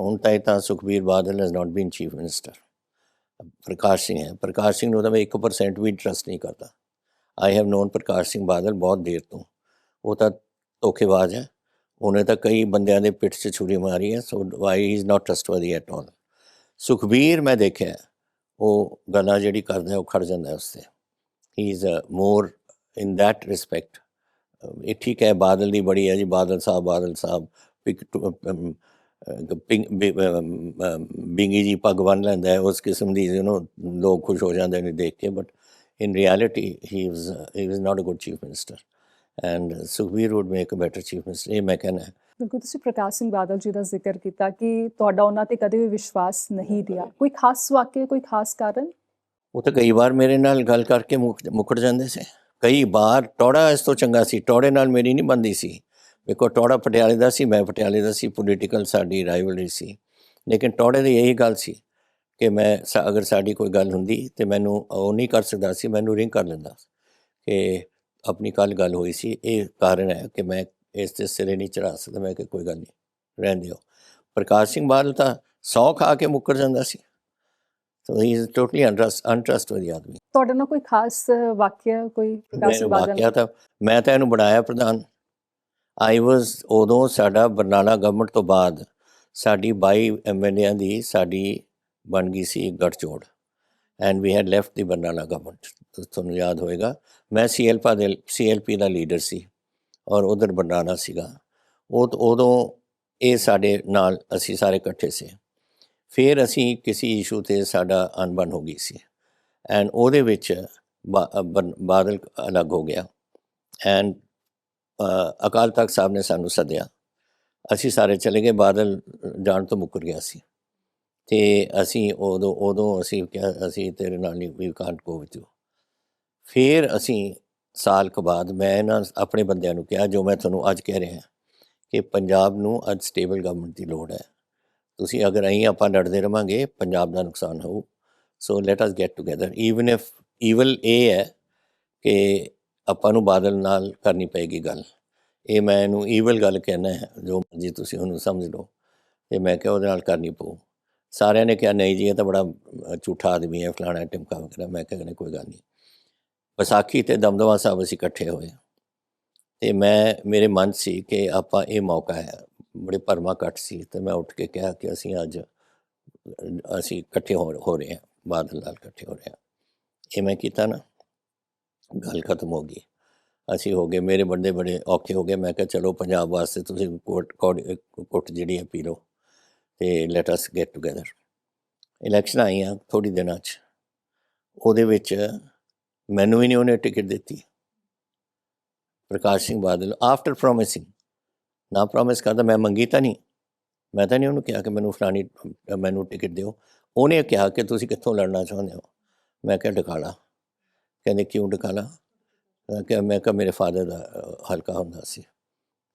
ਹੁਣ ਤਾਈਂ ਤਾਂ Sukhbir Badal has not been chief minister Parkash Singh ਹੈ। ਪ੍ਰਕਾਸ਼ ਸਿੰਘ ਨੂੰ ਤਾਂ ਮੈਂ 1% ਵੀ ਟਰਸਟ ਨਹੀਂ ਕਰਦਾ। I have known Parkash Singh Badal ਬਹੁਤ ਦੇਰ ਤੋਂ। ਉਹ ਤਾਂ ਧੋਖੇਬਾਜ਼ ਹੈ। ਉਹਨੇ ਤਾਂ ਕਈ ਬੰਦਿਆਂ ਦੇ ਪਿੱਠ 'ਚ ਛੁਰੀ ਮਾਰੀ ਹੈ। So why he is not trustworthy at all Sukhbir ਮੈਂ ਦੇਖਿਆ। ਉਹ ਗੱਲਾਂ ਜਿਹੜੀ ਕਰਦਾ, ਉਹ ਖੜ ਜਾਂਦਾ ਉਸ ਤੇ। He is more in that respect ਇਹ ਠੀਕ ਹੈ, ਬਾਦਲ ਦੀ ਬੜੀ ਹੈ ਜੀ। ਬਾਦਲ ਸਾਹਿਬ ਬਾਦਲ ਸਾਹਿਬ। ਬਿੰਗੀ ਜੀ ਪੱਗ ਬੰਨ ਲੈਂਦਾ ਹੈ ਉਸ ਕਿਸਮ ਦੀ ਯੂ نو ਲੋਕ ਖੁਸ਼ ਹੋ ਜਾਂਦੇ ਨੇ ਦੇਖ ਕੇ but in reality he was he was not a good chief minister and Sukhbir would make a better chief minister ਇਹ ਮੈਂ ਕਹਿੰਦਾ ਬਿਲਕੁਲ ਤੁਸੀਂ ਪ੍ਰਕਾਸ਼ ਸਿੰਘ ਬਾਦਲ ਜੀ ਦਾ ਜ਼ਿਕਰ ਕੀਤਾ ਕਿ ਤੁਹਾਡਾ ਉਹਨਾਂ ਤੇ ਕਦੇ ਵੀ ਵਿਸ਼ਵਾਸ ਨਹੀਂ ਰਿਹਾ। ਕੋਈ ਖਾਸ ਵਾਕਿਆ ਕੋਈ ਖਾਸ ਕਾਰਨ? ਉਹ ਤਾਂ ਕਈ ਵਾਰ ਮੇਰੇ ਨਾਲ ਗੱਲ ਕਰਕੇ ਮੁੱਕ- ਮੁੱਕਰ ਜਾਂਦੇ ਸੀ। ਕਈ ਵਾਰ ਟੋੜਾ ਇਸ ਤੋਂ ਚੰਗਾ ਸੀ ਟੋੜੇ ਨਾਲ ਮੇਰੀ ਨਹੀਂ ਬੰਦੀ ਸੀ। ਵੇਖੋ ਟੋੜਾ ਪਟਿਆਲੇ ਦਾ ਸੀ ਮੈਂ ਪਟਿਆਲੇ ਦਾ ਸੀ ਪੋਲੀਟੀਕਲ ਸਾਡੀ ਰਾਈਵਲਰੀ ਸੀ। ਲੇਕਿਨ ਟੋੜੇ ਦੀ ਇਹੀ ਗੱਲ ਸੀ ਕਿ ਮੈਂ ਅਗਰ ਸਾਡੀ ਕੋਈ ਗੱਲ ਹੁੰਦੀ ਤੇ ਮੈਨੂੰ ਉਹ ਨਹੀਂ ਕਰ ਸਕਦਾ ਸੀ ਮੈਨੂੰ ਰਿੰਗ ਕਰ ਲੈਂਦਾ ਕਿ ਆਪਣੀ ਕੱਲ ਗੱਲ ਹੋਈ ਸੀ। ਇਹ ਕਾਰਨ ਹੈ ਕਿ ਮੈਂ ਇਸ ਤੇ ਸਿਰੇ ਨਹੀਂ ਚੜਾ ਸਕਦਾ ਮੈਂ ਕਿ ਕੋਈ ਗੱਲ ਨਹੀਂ ਰਹਿਣ ਦਿਓ ਪ੍ਰਕਾਸ਼ ਸਿੰਘ ਬਾਦਲ ਤਾਂ ਸੌ ਖਾ ਕੇ ਮੁੱਕਰ ਜਾਂਦਾ ਸੀ। ਸੋ ਹੀ ਇਜ਼ ਟੋਟਲੀ ਅਨਟਰਸਟਵਰਦੀ ਆਦਮੀ। ਤੁਹਾਡੇ ਨਾਲ ਕੋਈ ਖਾਸ ਵਾਕਿਆ ਕੋਈ ਪ੍ਰਕਾਸ਼ ਬਾਦਲ ਵਾਕਿਆ ਤਾਂ ਮੈਂ ਤਾਂ ਇਹਨੂੰ ਬਣਾਇਆ ਪ੍ਰਧਾਨ। ਆਈ ਵਾਸ ਉਦੋਂ ਸਾਡਾ ਬਰਨਾਲਾ ਗਵਰਨਮੈਂਟ ਤੋਂ ਬਾਅਦ ਸਾਡੀ 22 ਐਮਐਲਏਆਂ ਦੀ ਸਾਡੀ ਬਣ ਗਈ ਸੀ ਗੱਠਜੋੜ। And we had left the Barnala government ਤੁਹਾਨੂੰ ਯਾਦ ਹੋਏਗਾ, ਮੈਂ ਸੀਐਲਪਾ ਦੇ ਸੀਐਲਪੀ ਦਾ ਲੀਡਰ ਸੀ ਔਰ ਉਧਰ ਬਰਨਾਲਾ ਸੀਗਾ। ਉਹ ਉਦੋਂ ਇਹ ਸਾਡੇ ਨਾਲ ਅਸੀਂ ਸਾਰੇ ਇਕੱਠੇ ਸੀ। ਫਿਰ ਅਸੀਂ ਕਿਸੇ ਇਸ਼ੂ ਤੇ ਸਾਡਾ ਅਣਬਣ ਹੋ ਗਈ ਸੀ। ਐਂਡ ਉਹਦੇ ਵਿੱਚ ਬਾਦਲ ਅਲੱਗ ਹੋ ਗਿਆ। ਐਂਡ ਅਕਾਲ ਤਖਤ ਸਾਹਿਬ ਨੇ ਸਾਨੂੰ ਸੱਦਿਆ। ਅਸੀਂ ਸਾਰੇ ਚਲੇ ਗਏ, ਬਾਦਲ ਜਾਣ ਤੋਂ ਮੁੱਕਰ ਗਿਆ ਸੀ। ਤੇ ਅਸੀਂ ਉਦੋਂ ਉਦੋਂ ਅਸੀਂ ਕਿਹਾ, ਅਸੀਂ ਤੇਰੇ ਨਾਲ ਨਹੀਂ, ਵੀ ਕਾਂਟ ਗੋ ਵਿਦ ਫਿਰ ਅਸੀਂ ਸਾਲ ਕੁ ਬਾਅਦ ਮੈਂ ਇਹਨਾਂ ਆਪਣੇ ਬੰਦਿਆਂ ਨੂੰ ਕਿਹਾ, ਜੋ ਮੈਂ ਤੁਹਾਨੂੰ ਅੱਜ ਕਹਿ ਰਿਹਾ ਕਿ ਪੰਜਾਬ ਨੂੰ ਅੱਜ ਸਟੇਬਲ ਗਵਰਨਮੈਂਟ ਦੀ ਲੋੜ ਹੈ। ਤੁਸੀਂ ਅਗਰ ਅਸੀਂ ਆਪਾਂ ਲੜਦੇ ਰਵਾਂਗੇ, ਪੰਜਾਬ ਦਾ ਨੁਕਸਾਨ ਹੋਊ। So let us get together even if evil ਇਹ ਹੈ ਕਿ ਆਪਾਂ ਨੂੰ ਬਾਦਲ ਨਾਲ ਕਰਨੀ ਪਏਗੀ ਗੱਲ। ਇਹ ਮੈਂ ਇਹਨੂੰ ਈਵਲ ਗੱਲ ਕਹਿਣਾ ਹੈ, ਜੋ ਜੀ ਤੁਸੀਂ ਉਹਨੂੰ ਸਮਝ ਲਓ। ਤੇ ਮੈਂ ਕਿਹਾ ਉਹਦੇ ਨਾਲ ਕਰਨੀ ਪਊ। ਸਾਰਿਆਂ ਨੇ ਕਿਹਾ, ਨਹੀਂ ਜੀ, ਇਹ ਤਾਂ ਬੜਾ ਝੂਠਾ ਆਦਮੀ ਹੈ, ਫਲਾਣਾ ਟਿਮਕਾ ਵਗੈਰਾ। ਮੈਂ ਕਿਹਾ ਨਹੀਂ ਕੋਈ ਗੱਲ ਨਹੀਂ। ਵਿਸਾਖੀ ਤੇ ਦਮਦਮਾ ਸਾਹਿਬ ਅਸੀਂ ਇਕੱਠੇ ਹੋਏ। ਤੇ ਮੈਂ, ਮੇਰੇ ਮਨ 'ਚ ਸੀ ਕਿ ਆਪਾਂ ਇਹ ਮੌਕਾ ਹੈ, ਬੜੇ ਭਰਮਾ ਕੱਟ ਸੀ। ਤੇ ਮੈਂ ਉੱਠ ਕੇ ਕਿਹਾ ਕਿ ਅਸੀਂ ਅੱਜ ਅਸੀਂ ਇਕੱਠੇ ਹੋ ਹੋ ਰਹੇ ਹਾਂ, ਬਾਦਲ ਨਾਲ ਇਕੱਠੇ ਹੋ ਰਹੇ ਹਾਂ। ਇਹ ਮੈਂ ਕੀਤਾ ਨਾ। ਗੱਲ ਖਤਮ ਹੋ ਗਈ। ਅਸੀਂ ਹੋ ਗਏ, ਮੇਰੇ ਬੰਦੇ ਬੜੇ ਔਖੇ ਹੋ ਗਏ। ਮੈਂ ਕਿਹਾ, ਚਲੋ, ਪੰਜਾਬ ਵਾਸਤੇ ਤੁਸੀਂ ਕੋਟ ਕੋਟ- ਕੁੱਟ ਜਿਹੜੀ ਹੈ ਪੀ ਲਓ ਤੇ let us get together election ਆਈਆਂ ਥੋੜੀ ਦਿਨਾਂ ਚ। ਉਹਦੇ ਵਿੱਚ ਮੈਨੂੰ ਵੀ ਨਹੀਂ ਉਹਨੇ ਟਿਕਟ ਦਿੱਤੀ। ਪ੍ਰਕਾਸ਼ ਸਿੰਘ ਬਾਦਲ ਆਫਟਰ ਪ੍ਰੋਮਿਸਿੰਗ ਨਾ ਪ੍ਰੋਮਿਸ ਕਰਦਾ, ਮੈਂ ਮੰਗੀ ਤਾਂ ਨਹੀਂ। ਮੈਂ ਤਾਂ ਨਹੀਂ ਉਹਨੂੰ ਕਿਹਾ ਕਿ ਮੈਨੂੰ ਫਲਾਣੀ ਮੈਨੂੰ ਟਿਕਟ ਦਿਓ। ਉਹਨੇ ਕਿਹਾ ਕਿ ਤੁਸੀਂ ਕਿੱਥੋਂ ਲੜਨਾ ਚਾਹੁੰਦੇ ਹੋ? ਮੈਂ ਕਿਹਾ, ਡਕਾਲਾ। ਕਹਿੰਦੇ ਕਿਉਂ ਡਕਾਲਾ? ਮੈਂ ਕਿਹਾ ਮੈਂ ਕਿਹਾ, ਮੇਰੇ ਫਾਦਰ ਦਾ ਹਲਕਾ ਹੁੰਦਾ ਸੀ।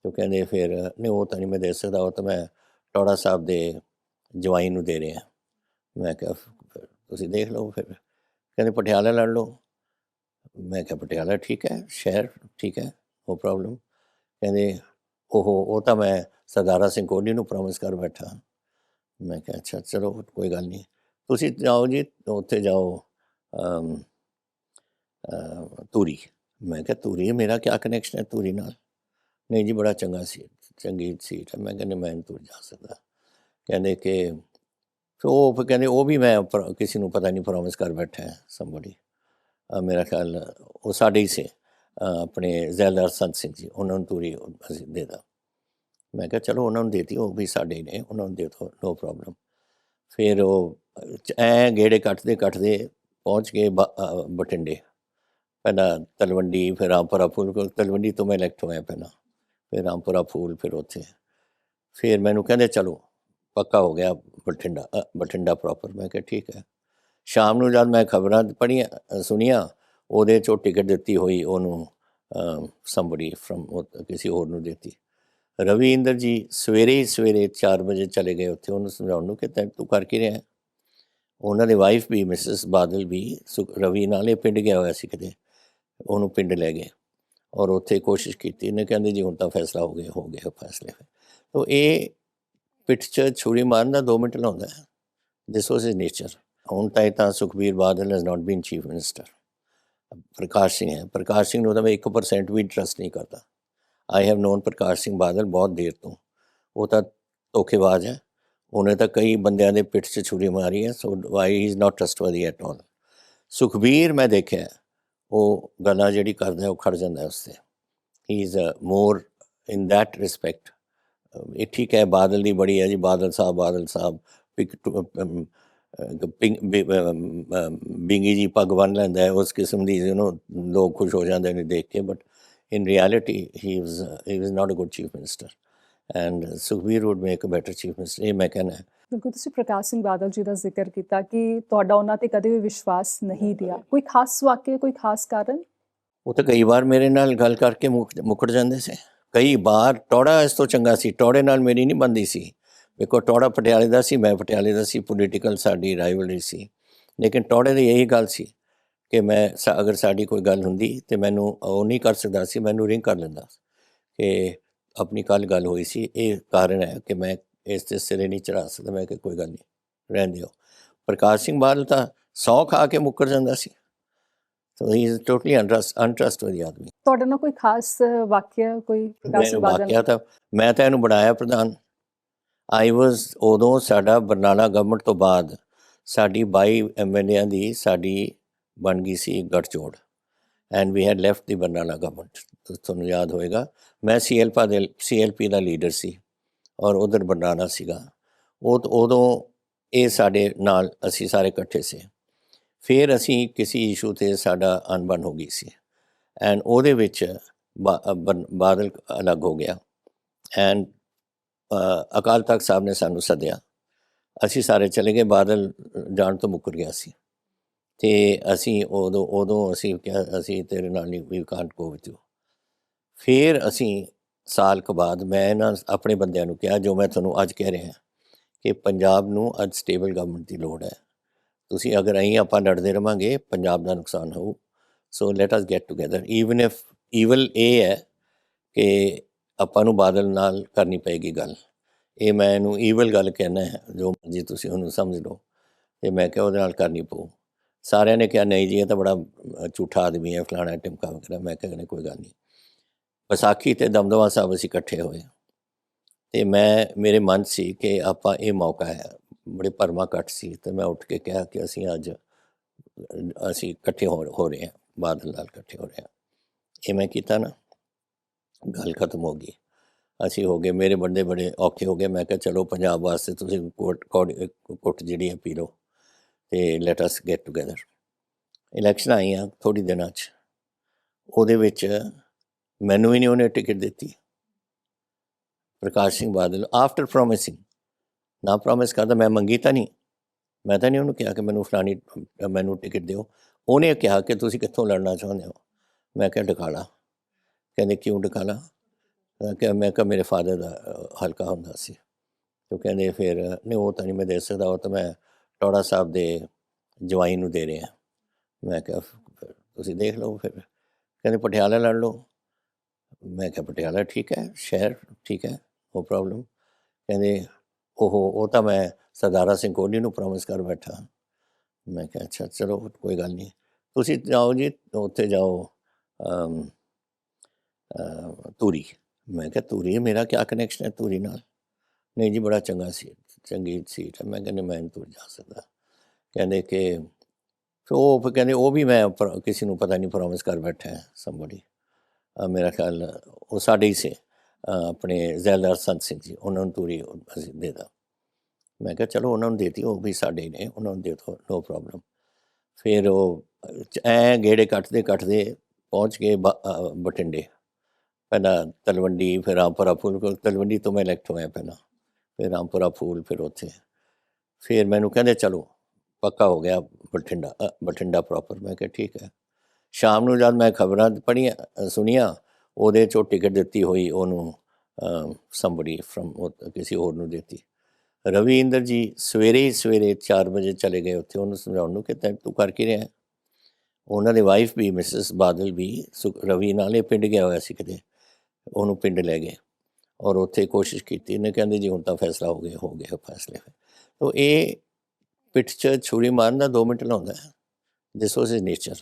ਉਹ ਕਹਿੰਦੇ ਫਿਰ, ਨਹੀਂ, ਉਹ ਤਾਂ ਨਹੀਂ ਮੈਂ ਦੇ ਸਕਦਾ, ਉਹ ਤਾਂ ਮੈਂ ਟੋੜਾ ਸਾਹਿਬ ਦੇ ਜਵਾਈ ਨੂੰ ਦੇ ਰਿਹਾ। ਮੈਂ ਕਿਹਾ ਤੁਸੀਂ ਦੇਖ ਲਓ ਫਿਰ। ਕਹਿੰਦੇ, ਪਟਿਆਲਾ ਲੜ ਲਓ। ਮੈਂ ਕਿਹਾ, ਪਟਿਆਲਾ ਠੀਕ ਹੈ, ਸ਼ਹਿਰ ਠੀਕ ਹੈ ਨੋ ਪ੍ਰੋਬਲਮ ਕਹਿੰਦੇ ਉਹ ਉਹ ਤਾਂ ਮੈਂ ਸਰਦਾਰਾ ਸਿੰਘ ਕੋਹਲੀ ਨੂੰ ਪ੍ਰੋਮਿਸ ਕਰ ਬੈਠਾ ਮੈਂ ਕਿਹਾ, ਅੱਛਾ, ਚਲੋ, ਕੋਈ ਗੱਲ ਨਹੀਂ। ਤੁਸੀਂ ਜਾਓ ਜੀ, ਉੱਥੇ ਜਾਓ ਧੂਰੀ ਮੈਂ ਕਿਹਾ ਧੂਰੀ ਮੇਰਾ ਕੀ ਕਨੈਕਸ਼ਨ ਹੈ ਧੂਰੀ ਨਾਲ ਨਹੀਂ ਜੀ ਬੜਾ ਚੰਗਾ ਸੀ ਚੰਗੀ ਸੀਟ ਹੈ ਮੈਂ ਕਹਿੰਦਾ ਮੈਂ ਨਹੀਂ ਧੂਰੀ ਜਾ ਸਕਦਾ ਕਹਿੰਦੇ ਕਿ ਫਿਰ ਉਹ ਫਿਰ ਕਹਿੰਦੇ ਉਹ ਵੀ ਮੈਂ ਪਰ- ਕਿਸੇ ਨੂੰ ਪਤਾ ਨਹੀਂ ਪ੍ਰੋਮਿਸ ਕਰ ਬੈਠਾ ਹੈ somebody. ਅ, ਮੇਰਾ ਖਿਆਲ ਉਹ ਸਾਡੇ ਹੀ ਸੇ ਅ, ਆਪਣੇ ਜ਼ੈਲਦਾਰ ਸੰਤ ਸਿੰਘ ਜੀ ਉਹਨਾਂ ਨੂੰ ਧੂਰੀ ਅਸੀਂ ਦੇ ਦਾਂ ਮੈਂ ਕਿਹਾ ਚਲੋ ਉਹਨਾਂ ਨੂੰ ਦੇਤੀ ਉਹ ਵੀ ਸਾਡੇ ਹੀ ਨੇ ਉਹਨਾਂ ਨੂੰ ਦੇ ਦਿਓ ਨੋ ਪ੍ਰੋਬਲਮ ਫਿਰ ਉਹ ਐ ਗੇੜੇ ਕੱਟਦੇ ਕੱਟਦੇ ਪਹੁੰਚ ਗਏ ਬ- ਅ, ਬਠਿੰਡੇ ਪਹਿਲਾਂ ਤਲਵੰਡੀ, ਫਿਰ ਰਾਮਪੁਰਾ ਫੂਲ ਕੋਲ ਤਲਵੰਡੀ ਤੋਂ ਮੈਂ ਇਲੈਕਟ ਹੋਇਆ ਪਹਿਲਾਂ। ਫਿਰ ਰਾਮਪੁਰਾ ਫੂਲ, ਫਿਰ ਉੱਥੇ। ਫਿਰ ਮੈਨੂੰ ਕਹਿੰਦੇ, ਚਲੋ, ਪੱਕਾ ਹੋ ਗਿਆ ਬਠਿੰਡਾ ਬਠਿੰਡਾ ਪ੍ਰੋਪਰ ਮੈਂ ਕਿਹਾ, ਠੀਕ ਹੈ। ਸ਼ਾਮ ਨੂੰ ਜਦ ਮੈਂ ਖਬਰਾਂ ਪੜ੍ਹੀਆਂ ਸੁਣੀਆਂ, ਉਹਦੇ ਚੋਂ ਟਿਕਟ ਦਿੱਤੀ ਹੋਈ, ਉਹਨੂੰ ਸੰਬੜੀ ਫਰਮ ਕਿਸੇ ਹੋਰ ਨੂੰ ਦਿੱਤੀ। ਰਵੀ ਇੰਦਰ ਜੀ ਸਵੇਰੇ ਹੀ ਸਵੇਰੇ 4 ਵਜੇ ਚਲੇ ਗਏ ਉੱਥੇ, ਉਹਨੂੰ ਸਮਝਾਉਣ ਨੂੰ ਕਿ, ਤੈਂ, ਤੂੰ ਕਰ ਕੀ ਰਿਹਾ ਉਹਨਾਂ ਦੀ ਵਾਈਫ ਵੀ ਮਿਸਿਸ ਬਾਦਲ ਵੀ ਸੁ- ਰਵੀ ਨਾਲੇ ਪਿੰਡ ਗਿਆ ਹੋਇਆ ਸੀ ਕਿਤੇ। ਉਹਨੂੰ ਪਿੰਡ ਲੈ ਗਏ ਔਰ ਉੱਥੇ ਕੋਸ਼ਿਸ਼ ਕੀਤੀ। ਨੇ ਕਹਿੰਦੇ ਜੀ ਹੁਣ ਤਾਂ ਫੈਸਲਾ ਹੋ ਗਿਆ ਹੋ ਗਿਆ ਫੈਸਲੇ। ਤੋਂ ਇਹ ਪਿੱਠ 'ਚ ਛੁਰੀ ਮਾਰਨ ਦਾ 2 ਮਿੰਟ ਲਾਉਂਦਾ ਹੈ। ਦਿਸ ਵਾਸ ਹਿਸ ਨੇਚਰ ਹੁਣ ਤਾਈਂ ਤਾਂ Sukhbir Badal has not been chief minister Prakash Singh ਹੈ। ਪ੍ਰਕਾਸ਼ ਸਿੰਘ ਨੂੰ ਤਾਂ ਮੈਂ 1% ਵੀ ਟਰਸਟ ਨਹੀਂ ਕਰਦਾ। I have known Prakash Singh Badal ਬਹੁਤ ਦੇਰ ਤੋਂ। ਉਹ ਤਾਂ ਧੋਖੇਬਾਜ਼ ਹੈ। ਉਹਨੇ ਤਾਂ ਕਈ ਬੰਦਿਆਂ ਦੇ ਪਿੱਠ 'ਚ ਛੁਰੀ ਮਾਰੀ ਹੈ। So why he is not trustworthy at all Sukhbir ਮੈਂ ਦੇਖਿਆ। ਉਹ ਗੱਲਾਂ ਜਿਹੜੀ ਕਰਦਾ ਉਹ ਖੜ ਜਾਂਦਾ ਉਸ ਤੇ he is more in that respect ਇਹ ਠੀਕ ਹੈ, ਬਾਦਲ ਦੀ ਬੜੀ ਹੈ ਜੀ। ਬਾਦਲ ਸਾਹਿਬ ਬਾਦਲ ਸਾਹਿਬ, ਪਿਕ ਟੂ- ਬਿੰਗੀ ਜੀ ਪੱਗ ਬੰਨ ਲੈਂਦਾ ਹੈ। ਉਸ ਕਿਸਮ ਦੀ ਯੂ نو ਲੋਕ ਖੁਸ਼ ਹੋ ਜਾਂਦੇ ਨੇ ਦੇਖ ਕੇ but in reality he was he was not a good chief minister and Sukhbir would make a better chief minister ਇਹ ਮੈਂ ਕਹਿੰਦਾ ਬਿਲਕੁਲ ਤੁਸੀਂ ਪ੍ਰਕਾਸ਼ ਸਿੰਘ ਬਾਦਲ ਜੀ ਦਾ ਜ਼ਿਕਰ ਕੀਤਾ ਕਿ ਤੁਹਾਡਾ ਉਹਨਾਂ ਤੇ ਕਦੇ ਵੀ ਵਿਸ਼ਵਾਸ ਨਹੀਂ ਰਿਹਾ। ਕੋਈ ਖਾਸ ਵਾਕਿਆ, ਕੋਈ ਖਾਸ ਕਾਰਨ? ਉਹ ਤਾਂ ਕਈ ਵਾਰ ਮੇਰੇ ਨਾਲ ਗੱਲ ਕਰਕੇ ਮੁੱਕ- ਮੁੱਕਰ ਜਾਂਦੇ ਸੀ। ਕਈ ਵਾਰ ਟੋੜਾ ਇਸ ਤੋਂ ਚੰਗਾ ਸੀ, ਟੋੜੇ ਨਾਲ ਮੇਰੀ ਨਹੀਂ ਬੰਦੀ ਸੀ। ਵੇਖੋ, ਟੋੜਾ ਪਟਿਆਲੇ ਦਾ ਸੀ, ਮੈਂ ਪਟਿਆਲੇ ਦਾ ਸੀ ਪੋਲੀਟੀਕਲ ਸਾਡੀ ਰਾਈਵਲਰੀ ਸੀ। ਲੇਕਿਨ ਟੋੜੇ ਦੀ ਇਹੀ ਗੱਲ ਸੀ ਕਿ ਮੈਂ ਸਾ- ਅਗਰ ਸਾਡੀ ਕੋਈ ਗੱਲ ਹੁੰਦੀ ਤੇ ਮੈਨੂੰ ਉਹ ਨਹੀਂ ਕਰ ਸਕਦਾ ਸੀ, ਮੈਨੂੰ ਰਿੰਗ ਕਰ ਲੈਂਦਾ ਕਿ ਆਪਣੀ ਕੱਲ ਗੱਲ ਹੋਈ ਸੀ। ਇਹ ਕਾਰਨ ਹੈ ਕਿ ਮੈਂ ਇਸ ਤੇ ਸਿਰੇ ਨਹੀਂ ਚੜਾ ਸਕਦਾ। ਮੈਂ ਕਿ ਕੋਈ ਗੱਲ ਨਹੀਂ ਰਹਿਣ ਦਿਓ ਪ੍ਰਕਾਸ਼ ਸਿੰਘ ਬਾਦਲ ਤਾਂ ਸੌ ਖਾ ਕੇ ਮੁੱਕਰ ਜਾਂਦਾ ਸੀ। ਸੋ ਹੀ ਇਜ਼ ਟੋਟਲੀ ਅਨਟਰਸਟ ਅਨਟਰਸਟਵਰਦੀ ਆਦਮੀ। ਤੁਹਾਡੇ ਨਾਲ ਕੋਈ ਖਾਸ ਵਾਕਿਆ ਕੋਈ ਪ੍ਰਕਾਸ਼ ਸਿੰਘ ਮੈਨੂੰ ਬਾਦਲ ਵਾਕਿਆ ਤਾਂ ਮੈਂ ਤਾਂ ਇਹਨੂੰ ਬਣਾਇਆ ਪ੍ਰਧਾਨ। ਆਈ ਵਾਸ ਉਦੋਂ ਸਾਡਾ ਬਰਨਾਲਾ ਗਵਰਨਮੈਂਟ ਤੋਂ ਬਾਅਦ ਸਾਡੀ 22 ਐਮਐਲਏਆਂ ਦੀ ਸਾਡੀ ਬਣ ਗਈ ਸੀ ਗੱਠਜੋੜ। And we had left the Barnala government ਤੁਹਾਨੂੰ ਯਾਦ ਹੋਏਗਾ ਮੈਂ ਸੀਐਲਪਾ ਦੇ ਸੀਐਲਪੀ ਦਾ ਲੀਡਰ ਸੀ। ਔਰ ਉਧਰ ਬਰਨਾਲਾ ਸੀਗਾ। ਉਹ ਉਦੋਂ ਇਹ ਸਾਡੇ ਨਾਲ ਅਸੀਂ ਸਾਰੇ ਇਕੱਠੇ ਸੀ। ਫਿਰ ਅਸੀਂ ਕਿਸੇ ਇਸ਼ੂ ਤੇ ਸਾਡਾ ਅਣਬਣ ਹੋ ਗਈ ਸੀ। ਐਂਡ ਉਹਦੇ ਵਿੱਚ ਬਾਦਲ ਅਲੱਗ ਹੋ ਗਿਆ। ਐਂਡ ਅਕਾਲ ਤਖਤ ਸਾਹਿਬ ਨੇ ਸਾਨੂੰ ਸੱਦਿਆ। ਅਸੀਂ ਸਾਰੇ ਚਲੇ ਗਏ। ਬਾਦਲ ਜਾਣ ਤੋਂ ਮੁੱਕਰ ਗਿਆ ਸੀ। ਤੇ ਅਸੀਂ ਉਦੋਂ ਉਦੋਂ ਅਸੀਂ ਕਿਹਾ, ਅਸੀਂ ਤੇਰੇ ਨਾਲ ਨਹੀਂ ਵੀ ਕਾਂਟ ਗੋ ਵਿਦ ਫਿਰ ਅਸੀਂ ਸਾਲ ਕੁ ਬਾਅਦ ਮੈਂ ਇਹਨਾਂ ਆਪਣੇ ਬੰਦਿਆਂ ਨੂੰ ਕਿਹਾ, ਜੋ ਮੈਂ ਤੁਹਾਨੂੰ ਅੱਜ ਕਹਿ ਰਿਹਾ, ਕਿ ਪੰਜਾਬ ਨੂੰ ਅੱਜ ਸਟੇਬਲ ਗਵਰਨਮੈਂਟ ਦੀ ਲੋੜ ਹੈ। ਤੁਸੀਂ ਅਗਰ ਅਸੀਂ ਆਪਾਂ ਲੜਦੇ ਰਵਾਂਗੇ, ਪੰਜਾਬ ਦਾ ਨੁਕਸਾਨ ਹੋਊ। So let us get together even if evil ਇਹ ਹੈ ਕਿ ਆਪਾਂ ਨੂੰ ਬਾਦਲ ਨਾਲ ਕਰਨੀ ਪਏਗੀ ਗੱਲ। ਇਹ ਮੈਂ ਇਹਨੂੰ ਈਵਲ ਗੱਲ ਕਹਿਣਾ ਹੈ, ਜੋ ਮਰਜ਼ੀ ਤੁਸੀਂ ਉਹਨੂੰ ਸਮਝ ਲਓ। ਤੇ ਮੈਂ ਕਿਹਾ ਉਹਦੇ ਨਾਲ ਕਰਨੀ ਪਊ। ਸਾਰਿਆਂ ਨੇ ਕਿਹਾ, ਨਹੀਂ ਜੀ, ਇਹ ਤਾਂ ਬੜਾ ਝੂਠਾ ਆਦਮੀ ਹੈ, ਫਲਾਣਾ ਟਿਮਕਾ ਵਗੈਰਾ। ਮੈਂ ਕਿਹਾ, ਨਹੀਂ, ਕੋਈ ਗੱਲ ਨਹੀਂ। ਵਿਸਾਖੀ ਤੇ ਦਮਦਮਾ ਸਾਹਿਬ ਅਸੀਂ ਇਕੱਠੇ ਹੋਏ ਤੇ ਮੈਂ, ਮੇਰੇ ਮਨ ਸੀ ਕਿ ਆਪਾਂ ਇਹ ਮੌਕਾ ਹੈ, ਬੜੇ ਭਰਮਾ ਕੱਟ ਸੀ, ਤੇ ਮੈਂ ਉੱਠ ਕੇ ਕਿਹਾ ਕਿ ਅਸੀਂ ਅੱਜ, ਅਸੀਂ ਇਕੱਠੇ ਹੋ ਹੋ ਰਹੇ ਹਾਂ, ਬਾਦਲ ਨਾਲ ਇਕੱਠੇ ਹੋ ਰਹੇ ਹਾਂ। ਇਹ ਮੈਂ ਕੀਤਾ ਨਾ, ਗੱਲ ਖਤਮ ਹੋ ਗਈ। ਅਸੀਂ ਹੋ ਗਏ, ਮੇਰੇ ਬੰਦੇ ਬੜੇ ਔਖੇ ਹੋ ਗਏ, ਮੈਂ ਕਿਹਾ ਚਲੋ ਪੰਜਾਬ ਵਾਸਤੇ ਤੁਸੀਂ ਕੋਟ ਕੋਟ- ਕੁੱਟ ਜਿਹੜੀ ਹੈ ਪੀ ਲਓ, ਤੇ let us get together election ਆਈਆਂ ਥੋੜੀ ਦਿਨਾਂ ਚ। ਉਹਦੇ ਵਿੱਚ ਮੈਨੂੰ ਵੀ ਨਹੀਂ ਉਹਨੇ ਟਿਕਟ ਦਿੱਤੀ। ਪ੍ਰਕਾਸ਼ ਸਿੰਘ ਬਾਦਲ ਆਫਟਰ ਪ੍ਰੋਮਿਸਿੰਗ ਨਾ ਪ੍ਰੋਮਿਸ ਕਰਦਾ, ਮੈਂ ਮੰਗੀ ਤਾਂ ਨਹੀਂ। ਮੈਂ ਤਾਂ ਨਹੀਂ ਉਹਨੂੰ ਕਿਹਾ ਕਿ ਮੈਨੂੰ ਫਲਾਣੀ, ਮੈਨੂੰ ਟਿਕਟ ਦਿਓ। ਉਹਨੇ ਕਿਹਾ ਕਿ ਤੁਸੀਂ ਕਿੱਥੋਂ ਲੜਨਾ ਚਾਹੁੰਦੇ ਹੋ? ਮੈਂ ਕਿਹਾ, ਡਕਾਲਾ। ਕਹਿੰਦੇ, ਕਿਉਂ ਡਕਾਲਾ? ਮੈਂ ਕਿਹਾ ਮੈਂ ਕਿਹਾ, ਮੇਰੇ ਫਾਦਰ ਦਾ ਹਲਕਾ ਹੁੰਦਾ ਸੀ। ਉਹ ਕਹਿੰਦੇ, ਫਿਰ, ਨਹੀਂ, ਉਹ ਤਾਂ ਨਹੀਂ ਮੈਂ ਦੇ ਸਕਦਾ, ਉਹ ਤਾਂ ਮੈਂ ਟੋੜਾ ਸਾਹਿਬ ਦੇ ਜਵਾਈ ਨੂੰ ਦੇ ਰਿਹਾ। ਮੈਂ ਕਿਹਾ ਤੁਸੀਂ ਦੇਖ ਲਓ, ਫਿਰ। ਕਹਿੰਦੇ, ਪਟਿਆਲਾ ਲੜ ਲਓ। ਮੈਂ ਕਿਹਾ ਪਟਿਆਲਾ ਠੀਕ ਹੈ ਸ਼ਹਿਰ ਠੀਕ ਹੈ ਉਹ ਪ੍ਰੋਬਲਮ ਕਹਿੰਦੇ ਉਹ ਉਹ ਤਾਂ ਮੈਂ ਸਰਦਾਰਾ ਸਿੰਘ ਕੋਹਲੀ ਨੂੰ ਪ੍ਰੋਮਿਸ ਕਰ ਬੈਠਾ। ਮੈਂ ਕਿਹਾ ਅੱਛਾ ਚਲੋ ਕੋਈ ਗੱਲ ਨਹੀਂ। ਤੁਸੀਂ ਜਾਓ ਜੀ ਉੱਥੇ ਜਾਓ ਅਮ, ਧੂਰੀ। ਮੈਂ ਕਿਹਾ ਧੂਰੀ ਮੇਰਾ ਕੀ ਕਨੈਕਸ਼ਨ ਹੈ ਧੂਰੀ ਨਾਲ? ਨਹੀਂ ਜੀ ਬੜਾ ਚੰਗਾ ਸੀ ਚੰਗੀ ਸੀਟ ਹੈ। ਮੈਂ ਕਹਿੰਦੇ ਮੈਂ ਨਹੀਂ ਧੂਰੀ ਜਾ ਸਕਦਾ। ਕਹਿੰਦੇ ਕਿ ਫਿਰ ਉਹ ਕਹਿੰਦੇ ਉਹ ਵੀ ਮੈਂ ਪਰ- ਕਿਸੇ ਨੂੰ ਪਤਾ ਨਹੀਂ ਪ੍ਰੋਮਿਸ ਕਰ ਬੈਠਾ ਹੈ somebody ਮੇਰਾ ਖਿਆਲ ਉਹ ਸਾਡੇ ਹੀ ਸੀ ਆਪਣੇ ਜ਼ੈਲਦਾਰ ਸੰਤ ਸਿੰਘ ਜੀ, ਉਹਨਾਂ ਨੂੰ ਤੂਰੀ ਅਸੀਂ ਦੇ ਦਾਂ ਮੈਂ ਕਿਹਾ ਚਲੋ ਉਹਨਾਂ ਨੂੰ ਦੇਤੀ, ਉਹ ਵੀ ਸਾਡੇ ਹੀ ਨੇ, ਉਹਨਾਂ ਨੂੰ ਦੇ ਦਿਓ ਨੋ ਪ੍ਰੋਬਲਮ ਫਿਰ ਉਹ ਐ ਗੇੜੇ ਕੱਟਦੇ ਕੱਟਦੇ ਪਹੁੰਚ ਗਏ ਬ- ਬਠਿੰਡੇ। ਪਹਿਲਾਂ ਤਲਵੰਡੀ, ਫਿਰ ਰਾਮਪੁਰਾ ਫੂਲ ਕੋਲ ਤਲਵੰਡੀ ਤੋਂ ਮੈਂ ਇਲੈਕਟ ਹੋਇਆ ਪਹਿਲਾਂ। ਫਿਰ ਰਾਮਪੁਰਾ ਫੂਲ, ਫਿਰ ਉੱਥੇ। ਫਿਰ ਮੈਨੂੰ ਕਹਿੰਦੇ, ਚਲੋ, ਪੱਕਾ ਹੋ ਗਿਆ ਬਠਿੰਡਾ ਬਠਿੰਡਾ ਪ੍ਰੋਪਰ ਮੈਂ ਕਿਹਾ, ਠੀਕ ਹੈ। ਸ਼ਾਮ ਨੂੰ ਜਦ ਮੈਂ ਖਬਰਾਂ ਪੜ੍ਹੀਆਂ ਸੁਣੀਆਂ, ਉਹਦੇ ਚੋਂ ਟਿਕਟ ਦਿੱਤੀ ਹੋਈ ਉਹਨੂੰ ਸੰਬੜੀ ਫਰਮ ਕਿਸੇ ਹੋਰ ਨੂੰ ਦਿੱਤੀ। ਰਵੀ ਇੰਦਰ ਜੀ ਸਵੇਰੇ ਹੀ ਸਵੇਰੇ 4 ਵਜੇ ਚਲੇ ਗਏ ਉੱਥੇ, ਉਹਨੂੰ ਸਮਝਾਉਣ ਨੂੰ ਕਿ ਤੈਂ ਤੂੰ ਕਰ ਕੀ ਰਿਹਾ ਉਹਨਾਂ ਦੇ ਵਾਈਫ ਵੀ, ਮਿਸਿਸ ਬਾਦਲ ਵੀ, ਸੁ- ਰਵੀ ਨਾਲੇ ਪਿੰਡ ਗਿਆ ਹੋਇਆ ਸੀ ਕਿਤੇ, ਉਹਨੂੰ ਪਿੰਡ ਲੈ ਗਏ। ਔਰ ਉੱਥੇ ਕੋਸ਼ਿਸ਼ ਕੀਤੀ, ਇਹਨੇ ਕਹਿੰਦੇ ਜੀ ਹੁਣ ਤਾਂ ਫੈਸਲਾ ਹੋ ਗਿਆ ਹੋ ਗਿਆ ਫੈਸਲੇ। ਤੋ ਇਹ ਪਿੱਠ 'ਚ ਛੁਰੀ ਮਾਰਨ ਦਾ 2 ਮਿੰਟ ਲਾਉਂਦਾ ਦਿਸ ਵਾਸ ਹਿਸ ਨੇਚਰ